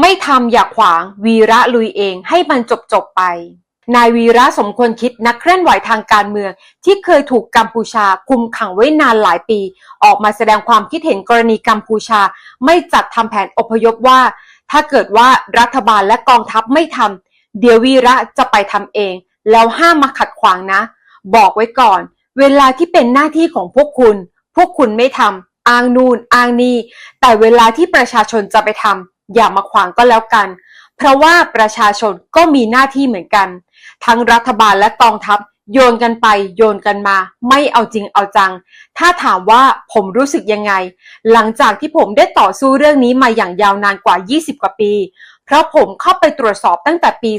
ไม่ทำอย่าขวาง วีระลุยเองให้มันจบจบไป นายวีระสมควรคิดนักเคลื่อนไหวทางการเมือง ที่เคยถูกกัมพูชาคุมขังไว้นานหลายปี ออกมาแสดงความคิดเห็นกรณีกัมพูชา ไม่จัดทำแผนอพยพว่า ถ้าเกิดว่ารัฐบาลและกองทัพไม่ทำเดี๋ยววีระจะไปทำเอง แล้วห้ามมาขัดขวางนะ บอกไว้ก่อน เวลาที่เป็นหน้าที่ของพวกคุณ พวกคุณไม่ทำอ้างนู่นอ้างนี่แต่เวลาที่ประชาชนจะไปทำ อย่ามาขวางก็แล้วกัน เพราะว่าประชาชนก็มีหน้าที่เหมือนกัน ทั้งรัฐบาลและกองทัพโยนกันไปโยนกันมา ไม่เอาจริงเอาจัง ถ้าถามว่าผมรู้สึกยังไง หลังจากที่ผมได้ต่อสู้เรื่องนี้มาอย่างยาวนานกว่า 20 กว่าปี เพราะผมเข้าไปตรวจสอบตั้งแต่ปี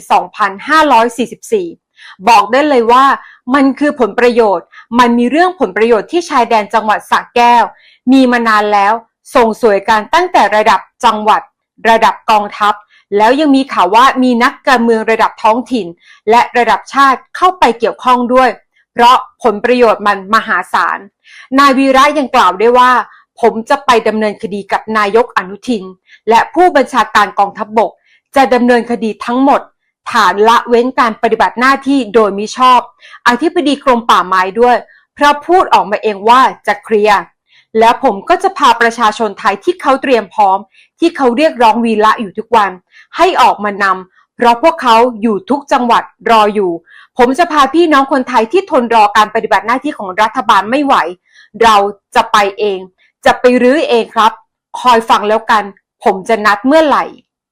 2544 บอกได้เลยว่า มันคือผลประโยชน์ มันมีเรื่องผลประโยชน์ที่ชายแดนจังหวัดสระแก้ว มีมานานแล้ว ส่งสวยกันตั้งแต่ระดับจังหวัด ระดับกองทัพ แล้วยังมีข่าวว่ามีนักการเมืองระดับท้องถิ่น และระดับชาติเข้าไปเกี่ยวข้องด้วย เพราะผลประโยชน์มันมหาศาล นายวีระยังกล่าวได้ว่า ผมจะไปดำเนินคดีกับนายกอนุทิน และผู้บัญชาการกองทัพบบก จะดำเนินคดีทั้งหมด ฐานละเว้นการปฏิบัติหน้าที่โดยมิชอบ อธิบดีกรมป่าไม้ด้วย เพราะพูดออกมาเองว่าจะเคลียร์ แล้วผมก็จะพาประชาชนไทยที่เขาเตรียมพร้อม ที่เขาเรียกร้องวีระอยู่ทุกวัน ให้ออกมานำเพราะพวกเขาอยู่ทุกจังหวัดรออยู่ ผมจะพาพี่น้องคนไทยที่ทนรอการปฏิบัติหน้าที่ของรัฐบาลไม่ไหว เราจะไปเอง จะไปรื้อเองครับ คอยฟังแล้วกัน ผมจะนัดเมื่อไหร่